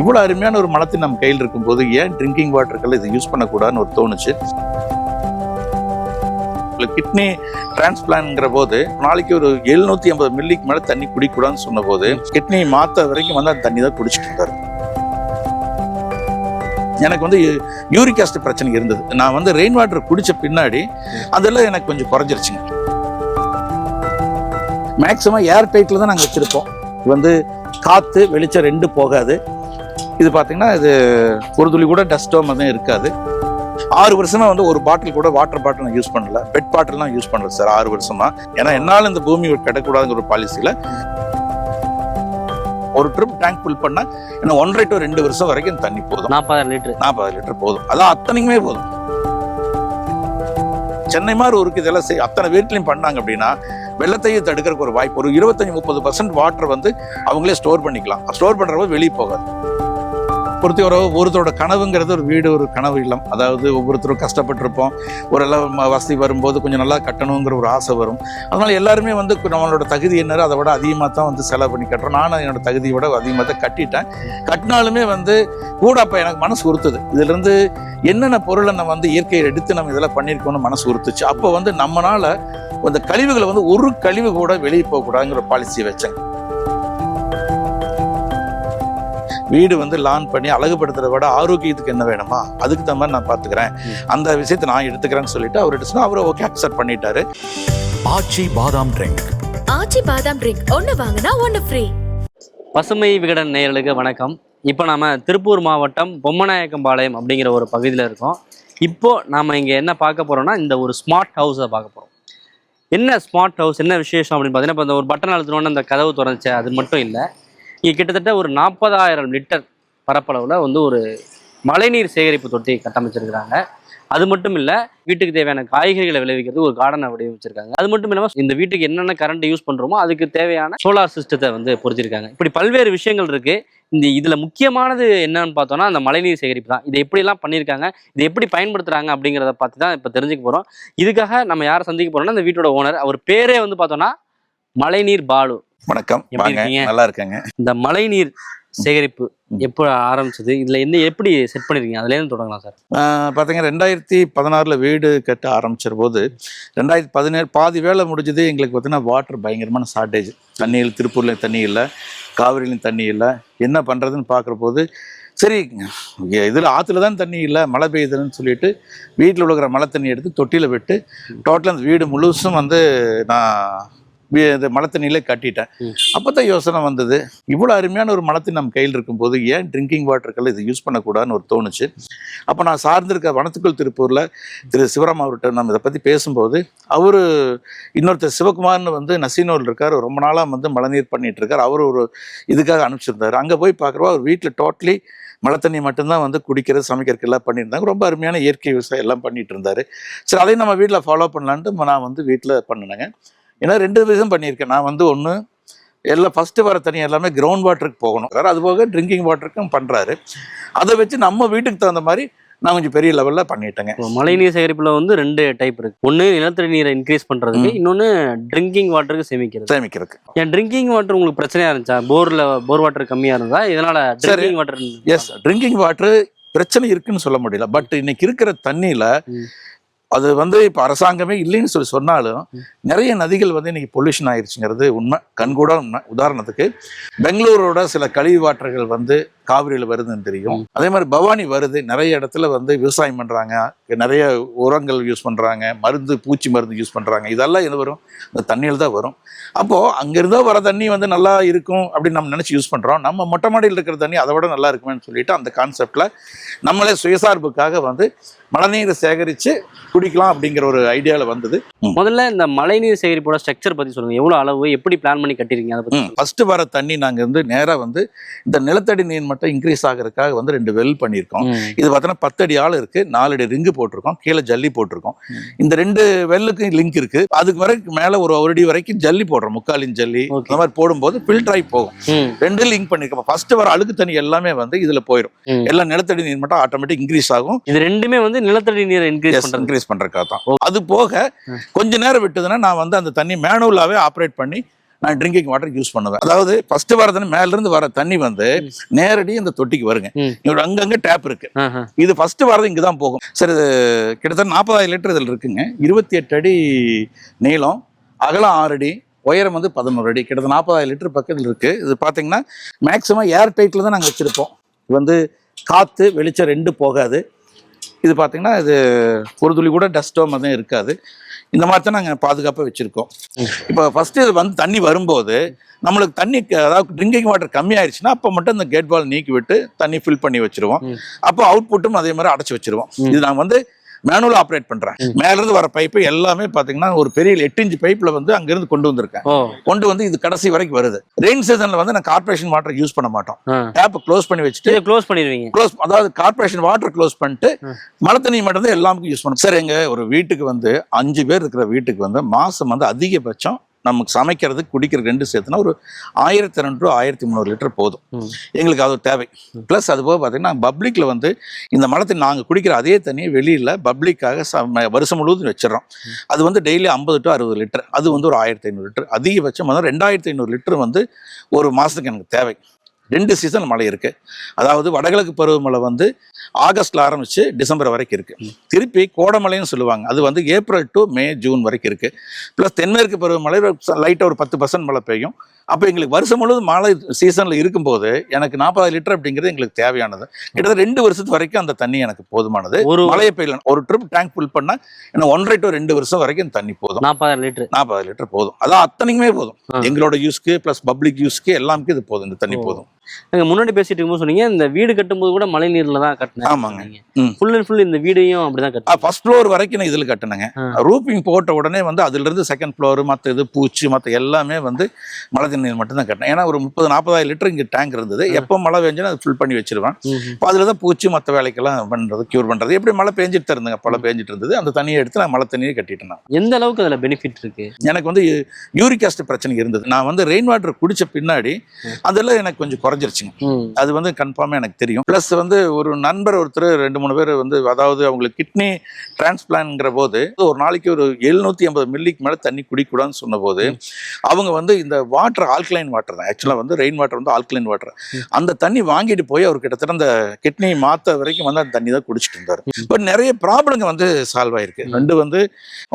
இவ்வளோ அருமையான ஒரு மலத்தை நம்ம கையில் இருக்கும்போது ஏன் ட்ரிங்கிங் வாட்டர்கள் இதை யூஸ் பண்ணக்கூடாதுன்னு ஒரு தோணுச்சு? கிட்னி டிரான்ஸ்பிளான்ங்கிற போது நாளைக்கு ஒரு எழுநூத்தி ஐம்பது மில்லிக்கு மேல தண்ணி குடிக்கூடாதுன்னு சொன்ன போது கிட்னி மாத்த வரைக்கும் வந்து அந்த தண்ணி தான் குடிச்சிட்டு இருந்தாரு. எனக்கு வந்து யூரிக் ஆசிட் பிரச்சனை இருந்தது. நான் வந்து ரெயின் வாட்டர் குடிச்ச பின்னாடி அதெல்லாம் எனக்கு கொஞ்சம் குறைஞ்சிருச்சுங்க. மேக்சிமம் ஏர் டைட்டில் தான் நாங்கள் வச்சுருப்போம். இது வந்து காற்று வெளிச்சம் ரெண்டு போகாது. இது பார்த்தீங்கன்னா இது ஒரு துளி கூட டஸ்ட்டோ மாதிரி இருக்காது. ஆறு வருஷமா வந்து ஒரு பாட்டில் கூட வாட்டர் பாட்டில் நான் யூஸ் பண்ணல. பெட் பாட்டில்லாம் யூஸ் பண்ணல சார் ஆறு வருஷமா. ஏன்னா என்னால் இந்த பூமி கிடக்கூடாதுங்கிற ஒரு பாலிசியில் ஒரு ட்ரிப் டேங்க் ஃபில் பண்ணா இன்னும் ஒன்றரை டு ரெண்டு வருஷம் வரைக்கும் தண்ணி போதும். நாற்பதாயிரம் லிட்டர் நாற்பது லிட்டர் போதும். அதான் அத்தனைக்குமே போதும். சென்னை மாதிரி ஊருக்கு இதெல்லாம் செய் அத்தனை வீட்லையும் பண்ணாங்க அப்படின்னா வெள்ளத்தையும் தடுக்கிறதுக்கு ஒரு வாய்ப்பு. ஒரு இருபத்தஞ்சு முப்பது பர்சன்ட் வாட்டர் வந்து அவங்களே ஸ்டோர் பண்ணிக்கலாம். ஸ்டோர் பண்றப்ப வெளியே போகாது. பொறுத்த ஒரு ஒருத்தரோட கனவுங்கிறது ஒரு வீடு ஒரு கனவு இல்லம். அதாவது ஒவ்வொருத்தரும் கஷ்டப்பட்டிருப்போம். ஒரு எல்லாம் வசதி வரும்போது கொஞ்சம் நல்லா கட்டணுங்கிற ஒரு ஆசை வரும். அதனால் எல்லாருமே வந்து நம்மளோட தகுதி என்னரோ அதை விட அதிகமாக தான் வந்து செலவு பண்ணி கட்டுறோம். நானும் என்னோட தகுதியை விட அதிகமாக தான் கட்டிட்டேன். கட்டினாலுமே வந்து கூட அப்போ எனக்கு மனசு உறுத்துது. இதுலேருந்து என்னென்ன பொருளை நம்ம வந்து இயற்கையை எடுத்து நம்ம இதெல்லாம் பண்ணியிருக்கோம்னு மனசு உறுத்துச்சு. அப்போ வந்து நம்மளால் அந்த கழிவுகளை வந்து ஒரு கழிவு கூட வெளியே போகக்கூடாதுங்கிற பாலிசியை வச்சேன். வீடு வந்து லான் பண்ணி அழகுபடுத்துறத விட ஆரோக்கியத்துக்கு என்ன வேணுமா? அதுக்கு தகுந்த மாதிரி நான் பார்த்துக்கிறேன் அந்த விஷயத்தை நான் எடுத்துக்கிறேன்னு சொல்லிட்டு அவர்கிட்ட சொன்னா அவர் ஓகே அக்செப்ட் பண்ணிட்டாரு. ஆச்சி பாதாம் ட்ரிங்க் ஆச்சி பாதாம் ட்ரிங்க் ஒன்னு வாங்கினா ஒன்னு ஃப்ரீ பசுமை விகடன் நேயர்களுக்கு வணக்கம். இப்போ நாம திருப்பூர் மாவட்டம் பொம்மநாயக்கம்பாளையம் அப்படிங்கிற ஒரு பகுதியில் இருக்கோம். இப்போ நாம இங்கே என்ன பார்க்க போறோம்னா இந்த ஒரு ஸ்மார்ட் ஹவுஸை பார்க்க போகிறோம் என்ன ஸ்மார்ட் ஹவுஸ் என்ன விசேஷம் அப்படின்னு பார்த்தீங்கன்னா இப்போ இந்த ஒரு பட்டன் அழுத்தினோன்னு அந்த கதவு திறந்துச்சு அது மட்டும் இல்லை. இங்கே கிட்டத்தட்ட ஒரு நாற்பதாயிரம் லிட்டர் பரப்பளவில் வந்து ஒரு மழைநீர் சேகரிப்பு தொட்டி கட்டமைச்சிருக்கிறாங்க. அது மட்டும் இல்லை வீட்டுக்கு தேவையான காய்கறிகளை விளைவிக்கிறது ஒரு கார்டனை வடிவமைச்சிருக்காங்க. அது மட்டும் இல்லாமல் இந்த வீட்டுக்கு என்னென்ன கரண்ட் யூஸ் பண்ணுறோமோ அதுக்கு தேவையான சோலார் சிஸ்டத்தை வந்து பொருத்திருக்காங்க. இப்படி பல்வேறு விஷயங்கள் இருக்குது இந்த இதில் முக்கியமானது என்னன்னு பார்த்தோம்னா அந்த மழைநீர் சேகரிப்பு தான். இதை எப்படிலாம் பண்ணியிருக்காங்க இதை எப்படி பயன்படுத்துகிறாங்க அப்படிங்கிறத பார்த்து தான் இப்போ தெரிஞ்சுக்க போகிறோம் இதுக்காக நம்ம யாரை சந்திக்க போகிறோம்னா இந்த வீட்டோட ஓனர் அவர் பேரே வந்து பார்த்தோம்னா மழைநீர் பாலு. வணக்கம்? நல்லா இருக்கேங்க? இந்த மழைநீர் சேகரிப்பு எப்போ ஆரம்பிச்சது? இதுல என்ன எப்படி செட் பண்ணிருக்கீங்க? அதுல இருந்து தொடங்கலாம் சார். ஆஹ் பாத்தீங்கன்னா ரெண்டாயிரத்தி பதினாறுல வீடு கட்ட ஆரம்பிச்சிற போது ரெண்டாயிரத்தி பதினேழு பாதி வேலை முடிஞ்சது. எங்களுக்கு பார்த்தீங்கன்னா வாட்டர் பயங்கரமான ஷார்ட்டேஜ் தண்ணியில் திருப்பூர்ல தண்ணி இல்லை காவிரியிலையும் தண்ணி இல்லை. என்ன பண்றதுன்னு பார்க்குற போது சரி இதில் ஆற்றுல தான் தண்ணி இல்லை மழை பெய்யுதுன்னு சொல்லிட்டு வீட்டில் உழுகிற மழை தண்ணி எடுத்து தொட்டியில் விட்டு டோட்டலாக அந்த வீடு முழுசும் வந்து நான் இது மழை தண்ணியிலே கட்டிட்டேன். அப்போ தான் யோசனை வந்தது. இவ்வளோ அருமையான ஒரு மலத்தை நம்ம கையில் இருக்கும்போது ஏன் ட்ரிங்கிங் வாட்டர்கள் இது யூஸ் பண்ணக்கூடாதுன்னு ஒரு தோணுச்சு. அப்போ நான் சார்ந்திருக்க வனத்துக்குள் திருப்பூரில் திரு சிவராம் அவர்கிட்ட நம்ம இதை பற்றி பேசும்போது அவர் இன்னொருத்தர் சிவகுமார்னு வந்து நசீனூர் இருக்கார். ரொம்ப நாளாக வந்து மழைநீர் பண்ணிட்டு இருக்கார். அவர் ஒரு இதுக்காக அனுப்பிச்சிருந்தார். அங்கே போய் பார்க்குறப்ப அவர் வீட்டில் டோட்டலி மழை தண்ணி மட்டும்தான் வந்து குடிக்கிறது சமைக்கிறதுக்கு எல்லாம் பண்ணியிருந்தாங்க. ரொம்ப அருமையான இயற்கை விவசாயம் எல்லாம் பண்ணிட்டு இருந்தார். சரி அதையும் நம்ம வீட்டில் ஃபாலோ பண்ணலான்ட்டு நான் வந்து வீட்டில் பண்ணினேங்க. ஏன்னா ரெண்டு விதம் பண்ணியிருக்கேன். நான் வந்து ஒன்று எல்லாம் ஃபஸ்ட்டு வர தண்ணி எல்லாமே கிரவுண்ட் வாட்டருக்கு போகணும். அது போக ட்ரிங்கிங் வாட்டருக்கும் பண்ணுறாரு அதை வச்சு நம்ம வீட்டுக்கு தகுந்த மாதிரி நான் கொஞ்சம் பெரிய லெவலில் பண்ணிட்டேங்க. இப்போ மழைநீர் சேகரிப்புல வந்து ரெண்டு டைப் இருக்கு. ஒன்று நிலத்தடி நீரை இன்க்ரீஸ் பண்றதுக்கு இன்னொன்று ட்ரிங்கிங் வாட்டருக்கு சேமிக்கிறது. சேமிக்கிறதுக்கு. ஏன் ட்ரிங்கிங் வாட்டர் உங்களுக்கு பிரச்சனையா இருந்துச்சா? போர்ல போர் வாட்டர் கம்மியா இருந்தா இதனால. Drinking water yes drinking water பிரச்சனை இருக்குன்னு சொல்ல முடியல. பட் இன்னைக்கு இருக்கிற தண்ணியில. அது வந்து இப்போ அரசாங்கமே இல்லைன்னு சொல்லி சொன்னாலும் நிறைய நதிகள் வந்து இன்னைக்கு பொல்யூஷன் ஆயிருச்சுங்கிறது உண்மை கண்கூட உண்மை. உதாரணத்துக்கு பெங்களூரோட சில கழிவு வாட்டர்கள் வந்து காவிரியில் வருதுன்னு தெரியும். அதே மாதிரி பவானி வருது நிறைய இடத்துல வந்து விவசாயம் பண்றாங்க. நிறைய உரங்கள் யூஸ் பண்றாங்க மருந்து பூச்சி மருந்து யூஸ் பண்றாங்க. இதெல்லாம் எது வரும்? அந்த தண்ணியில் தான் வரும். அப்போ அங்கிருந்தோ வர தண்ணி வந்து நல்லா இருக்கும் அப்படின்னு நம்ம நினைச்சு யூஸ் பண்றோம். நம்ம மொட்டை மாடியில் இருக்கிற தண்ணி அதை விட நல்லா இருக்குமேன்னு சொல்லிட்டு அந்த கான்செப்ட்ல நம்மளே சுயசார்புக்காக வந்து மழைநீரை சேகரித்து குடிக்கலாம் அப்படிங்கிற ஒரு ஐடியாவில் வந்தது. முதல்ல இந்த மழைநீர் சேகரிப்போட ஸ்ட்ரக்சர் பத்தி சொல்லுங்க. எவ்வளவு அளவு எப்படி பிளான் பண்ணி கட்டிருக்கீங்க அதை பத்தி ஃபர்ஸ்ட் வர தண்ணி நாங்கள் வந்து நேராக வந்து இந்த நிலத்தடி நீர் மட்டும் இன்க்ரீஸ் ஆகிறதுக்காக வந்து ரெண்டு வெல் பண்ணியிருக்கோம். இது பார்த்தோன்னா பத்தடி ஆள் இருக்கு நாலடி ரிங்கு போட்டிருக்கோம் கீழே ஜல்லி போட்டிருக்கோம். இந்த ரெண்டு வெல்லுக்கும் லிங்க் இருக்கு. அதுக்கு வரைக்கும் மேலே ஒரு ஒரு அடி வரைக்கும் ஜல்லி போடுறோம் முக்காலின் ஜல்லி. அந்த மாதிரி போடும்போது ஃபில்டர் ஆகி போகும். ரெண்டு லிங்க் பண்ணிருக்கோம் ஃபர்ஸ்ட் வர அழுக்கு தண்ணி எல்லாமே வந்து இதுல போயிடும். எல்லாம் நிலத்தடி நீர் மட்டும் ஆட்டோமேட்டிக் இன்க்ரீஸ் ஆகும். இது ரெண்டுமே வந்து நிலத்தடி நீரை இன்க்ரீஸ் இன்க்ரீஸ் பண்றதுக்காக தான் அது போக கொஞ்ச நேரம் விட்டதுன்னா நான் வந்து அந்த தண்ணி மேனுவலாவே ஆப்ரேட் பண்ணி நான் ட்ரிங்கிங் வாட்டர் யூஸ் பண்ணுவேன் அதாவது ஃபர்ஸ்ட் வர தண்ணி மேல இருந்து வர தண்ணி வந்து நேரடி இந்த தொட்டிக்கு வருங்க. இங்க அங்கங்க டேப் இருக்கு. இது ஃபர்ஸ்ட் வரது இங்க தான் போகும். சரி இது கிட்டத்தட்ட நாற்பதாயிரம் லிட்டர் இதில் இருக்குங்க. இருபத்தி எட்டு அடி நீளம் அகலம் ஆறு அடி உயரம் வந்து பதினோரு அடி. கிட்டத்தட்ட நாற்பதாயிரம் லிட்டர் பக்கத்தில் இருக்கு. இது பார்த்தீங்கன்னா மேக்ஸிமம் ஏர் டைட்டில் தான் நாங்கள் வச்சிருப்போம். இது வந்து காற்று வெளிச்சம் ரெண்டு போகாது. இது பார்த்தீங்கன்னா இது ஒரு துளி கூட டஸ்ட்டோ மாதிரி இருக்காது. இந்த மாதிரி தான் நாங்கள் பாதுகாப்பாக வச்சுருக்கோம். இப்போ ஃபஸ்ட்டு இது வந்து தண்ணி வரும்போது நம்மளுக்கு தண்ணி அதாவது ட்ரிங்கிங் வாட்டர் கம்மியாயிருச்சுன்னா அப்போ மட்டும் இந்த கேட் வால் நீக்கி விட்டு தண்ணி ஃபில் பண்ணி வச்சிருவோம். அப்போ அவுட்புட்டும் அதே மாதிரி அடைச்சி வச்சிருவோம். இது நான் வந்து மேனுவல் ஆப்ரேட் பண்றேன். மேல இருந்து வர பைப்பு எல்லாமே பாத்தீங்கன்னா ஒரு பெரிய எட்டு இன்ச் பைப்ல வந்து அங்க இருந்து கொண்டு வந்திருக்கேன். கொண்டு வந்து இது கடைசி வரைக்கும் வருது. ரெயின் சீசன்ல வந்து நான் கார்பரேஷன் வாட்டர் யூஸ் பண்ண மாட்டோம். டேப் க்ளோஸ் பண்ணி வச்சுட்டு க்ளோஸ் பண்ணிடுவீங்க. க்ளோஸ் அதாவது கார்பரேஷன் வாட்டர் க்ளோஸ் பண்ணிட்டு மழை தண்ணி மட்டும் தான் எல்லாருக்கும் யூஸ் பண்ணும் சார் எங்க ஒரு வீட்டுக்கு வந்து அஞ்சு பேர் இருக்கிற வீட்டுக்கு வந்து மாசம் வந்து அதிகபட்சம் நமக்கு சமைக்கிறதுக்கு குடிக்கிற ரெண்டு சேர்த்துனா ஒரு ஆயிரத்தி ரெண்டு ரூபா ஆயிரத்தி முந்நூறு லிட்டர் போதும். எங்களுக்கு அது தேவை. ப்ளஸ் அது போக பார்த்தீங்கன்னா பப்ளிக்ல வந்து இந்த தண்ணி நாங்கள் குடிக்கிற அதே தண்ணியை வெளியில் பப்ளிக்காக வருஷம் முழுவதும் வச்சிடறோம். அது வந்து டெய்லி ஐம்பது டு அறுபது லிட்டர். அது வந்து ஒரு ஆயிரத்தி ஐநூறு லிட்டர். அதிகபட்சம் வந்து ரெண்டாயிரத்தி ஐநூறு லிட்டர் வந்து ஒரு மாதத்துக்கு எனக்கு தேவை. ரெண்டு சீசன் மழை இருக்கு. அதாவது வடகிழக்கு பருவமழை வந்து ஆகஸ்ட்ல ஆரம்பிச்சு டிசம்பர் வரைக்கும் இருக்கு. திருப்பி கோடமழைன்னு சொல்லுவாங்க. அது வந்து ஏப்ரல் டு மே ஜூன் வரைக்கும் இருக்கு. ப்ளஸ் தென்மேற்கு பருவமழை லைட்டாக ஒரு பத்து பர்சன்ட் மழை பெய்யும். அப்போ எங்களுக்கு வருஷம் முழுவதும் மழை சீசனில் இருக்கும்போது எனக்கு நாற்பது லிட்டர் அப்படிங்கிறது எங்களுக்கு தேவையானது. கிட்டத்தட்ட ரெண்டு வருஷத்து வரைக்கும் அந்த தண்ணி எனக்கு போதுமானது. ஒரு மழையை பெய்யல. ஒரு ட்ரிப் டேங்க் ஃபுல் பண்ணா எனக்கு ஒன்றரை டு ரெண்டு வருஷம் வரைக்கும் இந்த தண்ணி போதும். நாற்பதாயிரம் லிட்டர். நாற்பது லிட்டர் போதும். அதான் அத்தனைக்குமே போதும். எங்களோட யூஸ்க்கு ப்ளஸ் பப்ளிக் யூஸ்க்கு எல்லாமே இது போதும். இந்த தண்ணி. போதும். முன்னாடி பேசிட்டு இருக்கும்போது சொன்னீங்க இந்த வீடு கட்டும்போது கூட மழை நீர்ல தான் ஆமாங்க. கட்டினேன் ம். ஃபுல் அண்ட் ஃபுல் இந்த வீடையும் அப்படிதான் கட்டணும் ஃபர்ஸ்ட் ஃப்ளோர் வரைக்கும் நான் இதில் கட்டினேங்க. ரூப்பிங் போட்ட உடனே வந்து அதுல இருந்து செகண்ட் ஃப்ளோர் மற்ற இது பூச்சி மற்ற எல்லாமே வந்து மழை தண்ணீர் மட்டும் தான் கட்டினேன். ஏன்னா ஒரு முப்பது நாற்பதாயிரம் லிட்டர் இங்கே டேங்க் இருந்தது. எப்போ மழை பெஞ்சுன்னா அதை ஃபில் பண்ணி வச்சிருவேன். இப்போ அதில் தான் பூச்சி மற்ற வேலைக்கெல்லாம் பண்ணுறது க்யூர் பண்ணுறது எப்படி மழை பெஞ்சிட்டு இருந்ததுங்க மழை பெஞ்சிட்டு இருந்தது. அந்த தண்ணியை எடுத்து நான் மழை தண்ணியை கட்டிட்டேன். எந்த அளவுக்கு அதுல பெனிஃபிட் இருக்கு? எனக்கு வந்து யூரிக் ஆசிட் பிரச்சனை இருந்தது. நான் வந்து ரெயின் வாட்டர் குடிச்ச பின்னாடி அதெல்லாம் எனக்கு கொஞ்சம் குறைஞ்சிருச்சுங்க. அது வந்து கன்ஃபார்மாக எனக்கு தெரியும். ப்ளஸ் வந்து ஒரு நண்பர் ஒருத்தர் ரெண்டு மூணு பேர் வந்து அதாவது அவங்களுக்கு கிட்னி டிரான்ஸ்பிளான்ங்கிற போது ஒரு நாளைக்கு ஒரு எழுநூத்தி ஐம்பது மில்லிக்கு மேலே தண்ணி குடிக்கூடாதுன்னு சொன்னபோது அவங்க வந்து இந்த வாட்டர் ஆல்கலைன் வாட்டர் தான். ஆக்சுவலாக வந்து ரெயின் வாட்டர் வந்து ஆல்கலைன் வாட்டர் அந்த தண்ணி வாங்கிட்டு போய் அவர் கிட்டத்தட்ட அந்த கிட்னி மாத்த வரைக்கும் வந்து அந்த தண்ணி தான் குடிச்சிட்டு இருந்தார். பட் நிறைய ப்ராப்ளங்க வந்து சால்வ் ஆயிருக்கு. ரெண்டு வந்து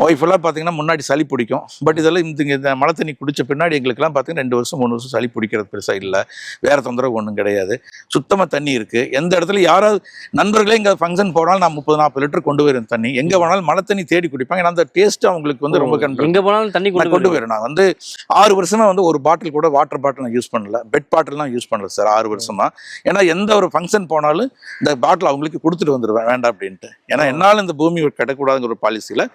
ஒய்ஃப் எல்லாம் பார்த்தீங்கன்னா முன்னாடி சளி பிடிக்கும். பட் இதெல்லாம் இந்த இந்த மழை தண்ணி குடிச்ச பின்னாடி எங்களுக்குலாம் பார்த்தீங்கன்னா ரெண்டு வருஷம் மூணு வருஷம் சளி பிடிக்கிறது பெருசாக இல்லை. வேற தொந்தரவு ஒன்றும் கிடையாது. சுத்தமாக தண்ணி இருக்கு. எந்த இடத்துல யாராவது நண்பர்களே இங்கே ஃபங்க்ஷன் போனாலும் நான் முப்பது நாற்பது லிட்டர் கொண்டு போயிடும் தண்ணி. எங்கே வேணாலும் மழை தண்ணி தேடி குடிப்பாங்க. ஏன்னா அந்த டேஸ்ட் அவங்களுக்கு வந்து ரொம்ப கண்டு எங்க போனாலும் தண்ணி நான் கொண்டு போயிடும் நான் வந்து ஆறு வருஷமா வந்து ஒரு பாட்டில் கூட வாட்டர் பாட்டில் நான் யூஸ் பண்ணல. பெட் பாட்டில்லாம் யூஸ் பண்ணல சார் ஆறு வருஷமா. ஏன்னா எந்த ஒரு ஃபங்க்ஷன் போனாலும் இந்த பாட்டில் அவங்களுக்கு கொடுத்துட்டு வந்துடுவேன் வேண்டாம் அப்படின்ட்டு. ஏன்னா என்னால இந்த பூமி கிடக்கூடாதுங்கிற ஒரு பாலிசியில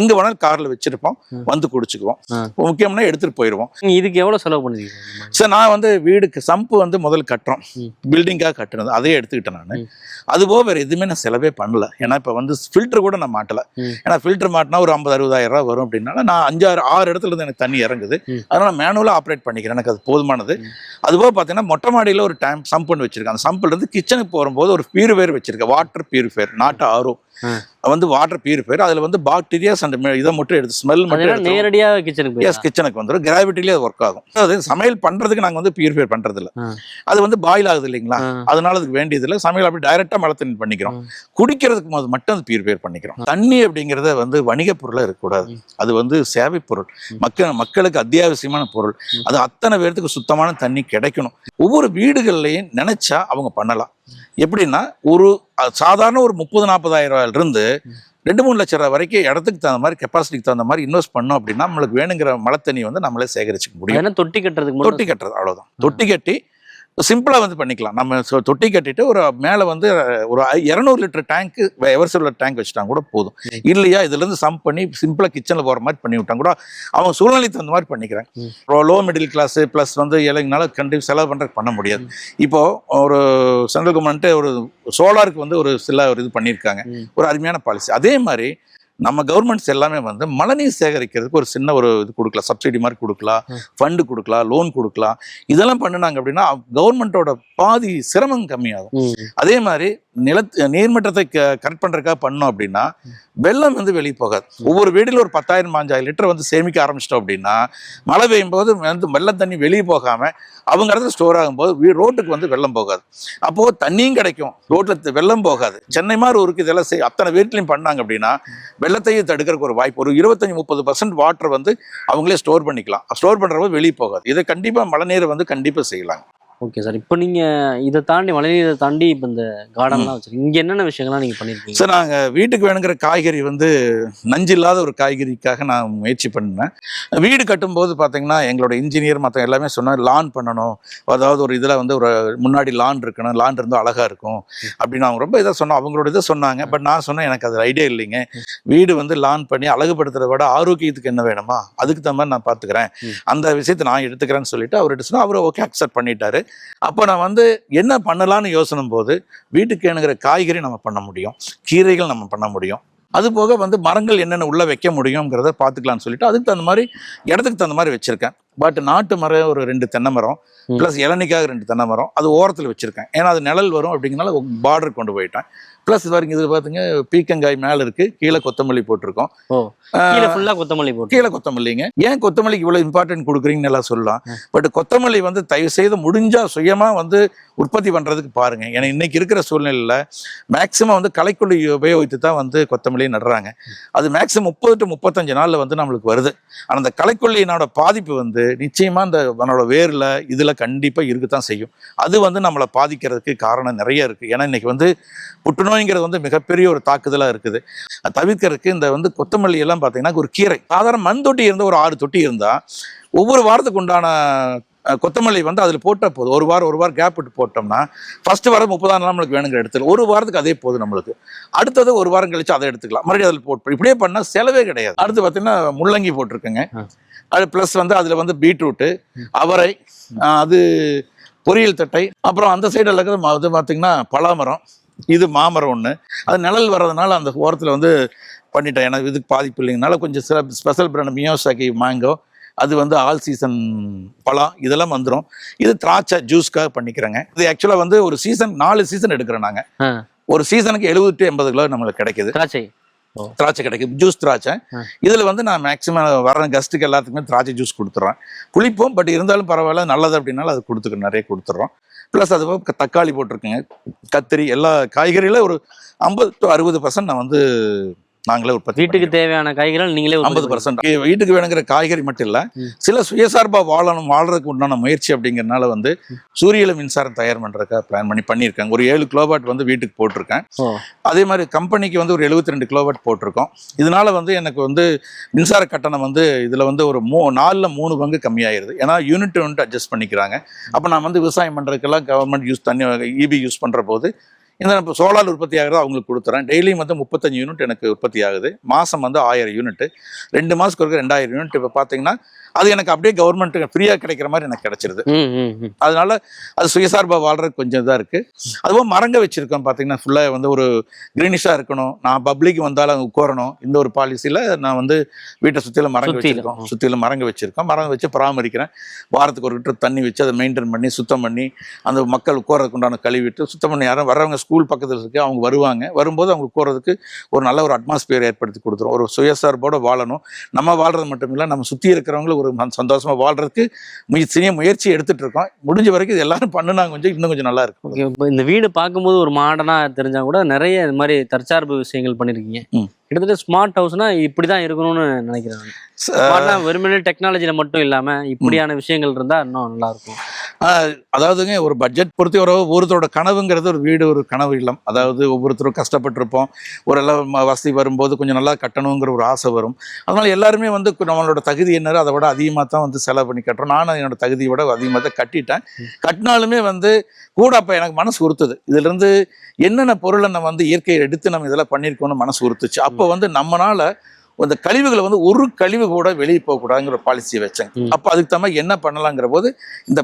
எங்க வேணாலும் கார்ல வச்சிருப்போம். வந்து குடிச்சுக்குவோம். முக்கியம்னா எடுத்துட்டு போயிடுவோம் இதுக்கு எவ்வளவு செலவு பண்ணுவீங்க? சார் நான் வந்து வீடுக்கு சம்பு வந்து முதல் கட்டுறோம். பில்டிங்காக கட்டுனது. அதையே எடுத்துக்கிட்டேன் நான். அதுபோக வேற எதுவுமே நான் செலவே பண்ணல. ஏன்னா இப்போ வந்து ஃபில்டர் கூட நான் மாட்டல. ஏன்னா ஃபில்டர் மாட்டினா ஒரு ஐம்பது அறுபதாயிரம் ரூபாய் வரும் அப்படின்னால நான் அஞ்சாறு ஆறு இடத்துல இருந்து எனக்கு தண்ணி இறங்குது. அதனால மேனுவலாக ஆப்ரேட் பண்ணிக்கிறேன். எனக்கு அது போதுமானது. அதுபோக பார்த்தீங்கன்னா மொட்டை மாடியில் ஒரு டேம் சம்ப் ஒன்று வச்சிருக்கேன். அந்த சம்பில் இருந்து கிச்சனுக்கு போகும்போது ஒரு பியூரிஃபையர் வச்சிருக்கேன். வாட்டர் பியூரிஃபையர் நாட்டு ஆரோ ஆ. வந்து வாட்டர் பியூரிஃபையர் அதில் வந்து பாக்டீரியாஸ் அந்த இதை மட்டும் எடுத்து ஸ்மெல் மட்டும் அதெல்லாம் எடுத்து நேரடியா கிச்சனுக்கு எஸ் கிச்சனுக்கு வந்துடும் கிராவிட்டிலே அது ஒர்க் ஆகும். அது சமையல் பண்றதுக்கு நாங்க வந்து பியூரிஃபை பண்றது இல்ல ஆ. அது வந்து பாயில் ஆகுது இல்லைங்களா. அதனால அதுக்கு வேண்டியது இல்லை சமையல் அப்படி டைரக்டா மழை தண்ணி பண்ணிக்கிறோம். குடிக்கிறதுக்கு போது மட்டும் அது பியூரிஃபை பண்ணிக்கிறோம். தண்ணி அப்படிங்கறத வந்து வணிக பொருளா இருக்கக்கூடாது. அது வந்து சேவை பொருள். மக்கள் மக்களுக்கு அத்தியாவசியமான பொருள். அது அத்தனை பேர்த்துக்கு சுத்தமான தண்ணி கிடைக்கணும். ஒவ்வொரு வீடுகள்லையும் நினைச்சா அவங்க பண்ணலாம். எப்படின்னா ஒரு சாதாரண ஒரு முப்பது நாற்பதாயிரம் ரூபாயில இருந்து ரெண்டு மூணு லட்சம் ரூபாய் வரைக்கும் இடத்துக்கு தகுந்த மாதிரி கெப்பாசிட்டிக்கு தகுந்த மாதிரி இன்வெஸ்ட் பண்ணோம் அப்படின்னா நம்மளுக்கு வேணுங்கிற மழை தண்ணி வந்து நம்மளே சேகரிச்சுக்க முடியும். தொட்டி கட்டுறதுக்கு தொட்டி கட்டுறது அவ்வளவுதான். தொட்டி கட்டி சிம்பிளா வந்து பண்ணிக்கலாம். நம்ம தொட்டி கட்டிட்டு ஒரு மேல வந்து ஒரு இரநூறு லிட்டர் டேங்க் எவர்சிலர் டேங்க் வச்சுட்டா கூட போதும். இல்லையா இதுல இருந்து சம்ப் பண்ணி சிம்பிளா கிச்சன்ல போற மாதிரி பண்ணி விட்டாங்க கூட அவங்க சூழ்நிலைக்கு தகுந்த மாதிரி பண்ணிக்கிறேன். லோ மிடில் கிளாஸ் ப்ளஸ் வந்து ஏழைங்கனால கண்டிப்பாக செலவு பண்றதுக்கு பண்ண முடியாது. இப்போ ஒரு சென்ட்ரல் கவர்மெண்ட் ஒரு சோலாருக்கு வந்து ஒரு சில ஒரு இது பண்ணியிருக்காங்க. ஒரு அருமையான பாலிசி அதே மாதிரி நம்ம கவர்மெண்ட்ஸ் எல்லாமே வந்து மழைநீர் சேகரிக்கிறதுக்கு ஒரு சின்ன ஒரு இது கொடுக்கலாம். சப்சிடி மாதிரி கொடுக்கலாம். ஃபண்டு கொடுக்கலாம். லோன் கொடுக்கலாம். இதெல்லாம் பண்ணுனாங்க அப்படின்னா கவர்மெண்ட்டோட பாதி சிரமம் கம்மியாகும். அதே மாதிரி நிலத்து நீர்மட்டத்தை கரெக்ட் பண்ணுறதுக்காக பண்ணோம் அப்படின்னா வெள்ளம் வந்து வெளியே போகாது. ஒவ்வொரு வீடில் ஒரு பத்தாயிரம் பாஞ்சாயிரம் லிட்டர் வந்து சேமிக்க ஆரம்பிச்சிட்டோம் அப்படின்னா மழை பெய்யும் போது வந்து வெள்ளம் தண்ணி வெளியே போகாமல் அவங்க இடத்துல ஸ்டோர் ஆகும்போது வீ ரோட்டுக்கு வந்து வெள்ளம் போகாது. அப்போது தண்ணியும் கிடைக்கும். ரோட்டில் வெள்ளம் போகாது. சென்னை மாதிரி ஊருக்கு இதெல்லாம் செய் அத்தனை வீட்லையும் பண்ணாங்க அப்படின்னா வெள்ளத்தையும் தடுக்கிறதுக்கு ஒரு வாய்ப்பு. ஒரு இருபத்தஞ்சி முப்பது பர்சன்ட் வாட்டர் வந்து அவங்களே ஸ்டோர் பண்ணிக்கலாம். ஸ்டோர் பண்ணுறப்போ வெளியே போகாது. இதை கண்டிப்பாக மழை நீரை வந்து கண்டிப்பாக செய்யலாம் ஓகே சார் இப்போ நீங்க இதை தாண்டி மழைநீரை தாண்டி இப்போ இந்த கார்டன்லாம் வச்சிருக்கீங்க. இங்க என்னென்ன விஷயங்கள்லாம் நீங்க பண்ணிருக்கீங்க? சார் நாங்கள் வீட்டுக்கு வேணுங்கிற காய்கறி வந்து நஞ்சு இல்லாத ஒரு காய்கறிக்காக நான் முயற்சி பண்ணேன் வீடு கட்டும்போது பார்த்தீங்கன்னா எங்களோட இன்ஜினியர் மற்ற எல்லாமே சொன்னாங்க லான் பண்ணணும். அதாவது ஒரு இதில் வந்து ஒரு முன்னாடி லான் இருக்கணும். லான் இருந்தால் அழகாக இருக்கும். அப்படின்னு அவங்க ரொம்ப இதாக சொன்னோம் அவங்களோட இதை சொன்னாங்க. பட் நான் சொன்னேன் எனக்கு அது ஐடியா இல்லைங்க. வீடு வந்து லான் பண்ணி அழகுபடுத்துறத விட ஆரோக்கியத்துக்கு என்ன வேணுமா? அதுக்கு தகுந்த மாதிரி நான் பார்த்துக்கிறேன். அந்த விஷயத்தை நான் எடுத்துக்கிறேன்னு சொல்லிட்டு அவர்கிட்ட சொன்னா அவர் ஓகே அக்செப்ட் பண்ணிட்டாரு. அப்போ நான் வந்து என்ன பண்ணலாம்னு யோசனை போது வீட்டுக்கு வேணுங்கிற காய்கறி நம்ம பண்ண முடியும். கீரைகள் நம்ம பண்ண முடியும். அது போக வந்து மரங்கள் என்னென்ன உள்ள வைக்க முடியுங்கிறத பார்த்துக்கலாம்னு சொல்லிட்டு அதுக்கு தகுந்த மாதிரி இடத்துக்கு தகுந்த மாதிரி வச்சிருக்கேன். பட் நாட்டு மரம் ஒரு ரெண்டு தென்னை மரம். ப்ளஸ் இளநிக்காக ரெண்டு தென்னை மரம் அது ஓரத்தில் வச்சிருக்கேன். ஏன்னா அது நிழல் வரும் அப்படிங்கனால பார்டர் கொண்டு போயிட்டேன். ப்ளஸ் இது வரைக்கும் இது பார்த்துங்க பீக்கங்காய் மேலே இருக்கு கீழே கொத்தமல்லி போட்டிருக்கோம். ஓ ஆஹ், கீழே ஃபுல்லா கொத்தமல்லி போட்டு கீழே கொத்தமல்லிங்க. ஏன் கொத்தமல்லிக்கு இவ்வளோ இம்பார்ட்டன்ட் கொடுக்குறீங்கன்னு எல்லாம் சொல்லலாம். பட் கொத்தமல்லி வந்து தயவு செய்து முடிஞ்சா சுயமா வந்து உற்பத்தி பண்றதுக்கு பாருங்க. ஏன்னா இன்னைக்கு இருக்கிற சூழ்நிலையில மேக்சிமம் வந்து களைக்கொல்லி உபயோகித்து தான் வந்து கொத்தமல்லி நடுறாங்க. அது மேக்சிமம் முப்பது டு முப்பத்தஞ்சு நாள்ல வந்து நம்மளுக்கு வருது. ஆனா அந்த களைக்கொல்லியினோட பாதிப்பு வந்து நிச்சயமா இந்த நம்மளோட வேர்ல இதுல கண்டிப்பா இருக்குதான் செய்யும். அது வந்து நம்மளை பாதிக்கிறதுக்கு காரணம் நிறைய இருக்கு. ஏன்னா இன்னைக்கு வந்து புற்றுநோய்ங்கிறது வந்து மிகப்பெரிய ஒரு தாக்குதலா இருக்குது. அதை தவிர்க்கறதுக்கு இந்த வந்து கொத்தமல்லி எல்லாம் பார்த்தீங்கன்னா ஒரு கீரை. சாதாரண மண் தொட்டி இருந்தா ஒரு ஆறு தொட்டி இருந்தா ஒவ்வொரு வாரத்துக்கு உண்டான கொத்தமல்லி வந்து அதில் போட்டால் போதும். ஒரு வாரம் ஒரு வாரம் கேப் விட்டு போட்டோம்னா ஃபர்ஸ்ட் வாரம் முப்பதாம் நாள் நம்மளுக்கு வேணுங்கிற எடுத்துக்கலாம் ஒரு வாரத்துக்கு அதே போதும் நம்மளுக்கு. அடுத்தது ஒரு வாரம் கழிச்சு அதை எடுத்துக்கலாம். மறுபடியும் அதில் போட்டு இப்படியே பண்ணால் செலவே கிடையாது. அடுத்து பார்த்தீங்கன்னா முள்ளங்கி போட்டிருக்கேங்க. அது ப்ளஸ் வந்து அதில் வந்து பீட்ரூட்டு அவரை அது பொரியல் தட்டை அப்புறம் அந்த சைடில் இருக்கிறது இது பார்த்தீங்கன்னா பலாமரம். இது மாமரம் ஒன்று அது நிழல் வர்றதுனால அந்த ஓரத்தில் வந்து பண்ணிட்டேன். எனக்கு இதுக்கு பாதிப்பு இல்லைங்கனால கொஞ்சம் சில ஸ்பெஷல் பிராண்ட் மியோசாக்கி மேங்கோ அது வந்து ஆல் சீசன் பழம் இதெல்லாம் வந்துடும் இது திராட்சை ஜூஸ்க்காக பண்ணிக்கிறேங்க. இது ஆக்சுவலாக வந்து ஒரு சீசன் நாலு சீசன் எடுக்கிறோம் நாங்கள். ஒரு சீசனுக்கு எழுபது டு எண்பது கிலோ நம்மளுக்கு கிடைக்குது. திராட்சை. திராட்சை கிடைக்கும் ஜூஸ் திராட்சை. இதில் வந்து நான் மேக்ஸிமம் வர கெஸ்ட்டுக்கு எல்லாத்துக்குமே திராட்சை ஜூஸ் கொடுத்துட்றேன் புளிப்போம் பட் இருந்தாலும் பரவாயில்ல. நல்லது அப்படின்னாலும் அது கொடுத்துக்க நிறைய கொடுத்துட்றோம் ப்ளஸ் அது போக தக்காளி போட்டிருக்கேங்க கத்திரி எல்லா காய்கறியில் ஒரு ஐம்பது டு அறுபது பர்சன்ட் நான் வந்து நாங்களே உற்பத்தி வீட்டுக்கு தேவையான காய்கறிகள் நீங்களே ஐம்பது பர்சன்ட் வீட்டுக்கு வேணுங்கிற காய்கறி மட்டும் இல்லை. சில சுயசார்பா வாழணும் வாழ்றதுக்கு உண்டான முயற்சி அப்படிங்கறதுனால வந்து சூரியல மின்சாரம் தயார் பண்றதுக்காக பிளான் பண்ணி பண்ணியிருக்காங்க. ஒரு ஏழு கிலோவாட் வந்து வீட்டுக்கு போட்டிருக்கேன். அதே மாதிரி கம்பெனிக்கு வந்து ஒரு 72 ரெண்டு கிலோவாட் போட்டிருக்கோம். இதனால வந்து எனக்கு வந்து மின்சார கட்டணம் வந்து இதில் வந்து ஒரு மூ நாலில் மூணு பங்கு கம்மியாயிருது. ஏன்னா யூனிட் யூனிட் அட்ஜஸ்ட் பண்ணிக்கிறாங்க. அப்போ நான் வந்து விவசாயம் பண்ணுறதுக்கெல்லாம் கவர்மெண்ட் யூஸ் தண்ணி இபி யூஸ் பண்ணுற போது இந்த இப்போ சோலார் உற்பத்தி ஆகிறத அவங்களுக்கு கொடுத்துறேன். டெய்லியும் வந்து முப்பத்தஞ்சு யூனிட் எனக்கு உற்பத்தி ஆகுது மாதம் வந்து ஆயிரம் யூனிட் ரெண்டு மாதத்துக்கு ஒரு ரெண்டாயிரம் யூனிட். இப்போ பார்த்தீங்கன்னா அது எனக்கு அப்படியே கவர்மெண்ட் ஃப்ரீயாக கிடைக்கிற மாதிரி எனக்கு கிடைச்சிருது. அதனால அது சுயசார்பா வாழ்றதுக்கு கொஞ்சம் இதாக இருக்கு. அதுவும் மரங்க வச்சிருக்கோம் பார்த்தீங்கன்னா ஃபுல்லாக வந்து ஒரு க்ரீனிஷாக இருக்கணும். நான் பப்ளிக் வந்தாலும் அங்கே உட்காரணும். இந்த ஒரு பாலிசியில் நான் வந்து வீட்டை சுற்றிலும் மரங்க. வச்சிருக்கோம். சுற்றிலும் மரங்க வச்சிருக்கோம். மரம் வச்சு பராமரிக்கிறேன். வாரத்துக்கு ஒரு லிட்டர் தண்ணி வச்சு அதை மெயின்டைன் பண்ணி சுத்தம் பண்ணி அந்த மக்கள் உட்காரதுக்கு உண்டான கழுவிட்டு சுத்தம் பண்ணி யாரும் வர்றவங்க ஸ்கூல் பக்கத்தில் இருக்கு அவங்க வருவாங்க. வரும்போது அவங்க உட்காரதுக்கு ஒரு நல்ல ஒரு அட்மாஸ்பியர் ஏற்படுத்தி கொடுத்துரும். ஒரு சுயசார்போட வாழணும். நம்ம வாழ்றது மட்டும் இல்லை நம்ம சுற்றி இருக்கிறவங்களும் ஒரு மன- சந்தோஷமா வாழ்றதுக்கு முயற்சி முயற்சி எடுத்துட்டு இருக்கோம். முடிஞ்ச வரைக்கும் இது எல்லாரும் பண்ணுனாங்க கொஞ்சம் இன்னும் கொஞ்சம் நல்லா இருக்கும். ஓகே இப்போ இந்த வீடு பார்க்கும்போது ஒரு மாடர்னா தெரிஞ்சா கூட நிறைய இந்த மாதிரி தற்சார்பு விஷயங்கள் பண்ணிருக்கீங்க. ம். கிட்டத்தட்ட ஸ்மார்ட் ஹவுஸ்னா இப்படிதான் இருக்கணும்னு நினைக்கிறேன் வெறுமனே டெக்னாலஜில மட்டும் இல்லாம இப்படியான விஷயங்கள் இருந்தா இன்னும் நல்லா இருக்கும். அதாவதுங்க ஒரு பட்ஜெட் பொறுத்து ஒரு ஒவ்வொருத்தரோட கனவுங்கிறது ஒரு வீடு ஒரு கனவு இல்லம். அதாவது ஒவ்வொருத்தரும் கஷ்டப்பட்டிருப்போம். ஒரு எல்லாம் ம- வசதி வரும்போது கொஞ்சம் நல்லா கட்டணுங்கிற ஒரு ஆசை வரும். அதனால எல்லாருமே வந்து நம்மளோட தகுதி என்னரோ அதை விட அதிகமாக தான் வந்து செலவு பண்ணி கட்டுறோம். நானும் என்னோட தகுதியை விட அதிகமாக தான் கட்டிட்டேன். கட்டினாலுமே வந்து கூட அப்போ எனக்கு மனசு உறுத்துது. இதுல இருந்து என்னென்ன பொருளை நம்ம வந்து இயற்கையை எடுத்து நம்ம இதெல்லாம் பண்ணியிருக்கோம்னு மனசு உறுத்துச்சு. அப்போ வந்து நம்மனால அந்த கழிவுகளை வந்து ஒரு கழிவு கூட வெளியே போகக்கூடாதுங்கிற பாலிசியை வச்சேன். அப்போ அதுக்கு தகுந்த என்ன பண்ணலாங்கிற போது இந்த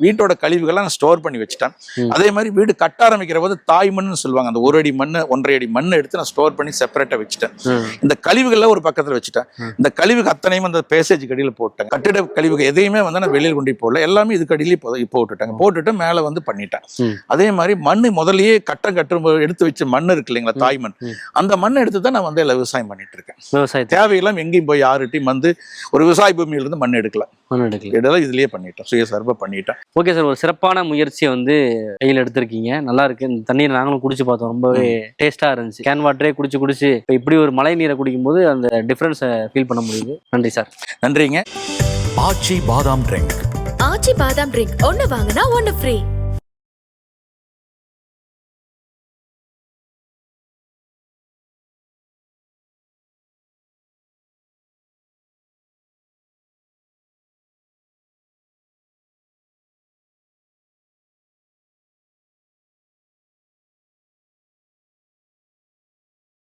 வீட்டோட கழிவுகளை நான் ஸ்டோர் பண்ணி வச்சுட்டேன். அதே மாதிரி வீடு கட்ட ஆரம்பிக்கிற போது தாய் மண்ணுன்னு சொல்லுவாங்க அந்த ஒரு அடி மண் ஒன்றரை அடி மண் எடுத்து நான் ஸ்டோர் பண்ணி செப்பரேட்டாக வச்சுட்டேன். இந்த கழிவுகளை ஒரு பக்கத்துல வச்சுட்டேன். இந்த கழிவுக்கு அத்தனையும் அந்த பேசேஜ் கடியில் போட்டேன் கட்டிட கழிவுகள் எதையுமே வந்து நான் வெளியில் கொண்டு போகல எல்லாமே இதுக்கு அடியிலேயே போ- போட்டுட்டேன் போட்டுட்டு மேலே வந்து பண்ணிட்டேன். அதே மாதிரி மண் முதல்லயே கட்டம் கட்டும் எடுத்து வச்ச மண் இருக்கு இல்லைங்களா தாய் மண். அந்த மண்ணை எடுத்து தான் நான் வந்து எல்லாம் விவசாயம் பண்ணிட்டு இருக்கேன் விவசாயத்தை தேவையெல்லாம் எங்கேயும் போய் யாருட்டையும் வந்து ஒரு விவசாய பூமியில இருந்து மண் எடுக்கல. மண் எடுக்கல. இதெல்லாம் இதுலயே பண்ணிட்டேன் சுயசார்பா பண்ணிட்டேன் ஓகே சார் ஒரு சிறப்பான முயற்சியை வந்து கையில் எடுத்திருக்கீங்க. நல்லா இருக்கு. இந்த தண்ணீரை நாங்களும் குடிச்சு பார்த்தோம். ரொம்பவே டேஸ்டா இருந்துச்சு. கேன் வாட்டரே குடிச்சு குடிச்சு இப்போ இப்படி ஒரு மழை நீரை குடிக்கும்போது அந்த டிஃப்ரென்ஸை ஃபீல் பண்ண முடியுது. நன்றி சார். நன்றிங்க. ஆச்சி பாதாம் ட்ரிங்க் ஆச்சி பாதாம் ட்ரிங்க் ஒன்னு வாங்கினா ஒன்னு ஃப்ரீ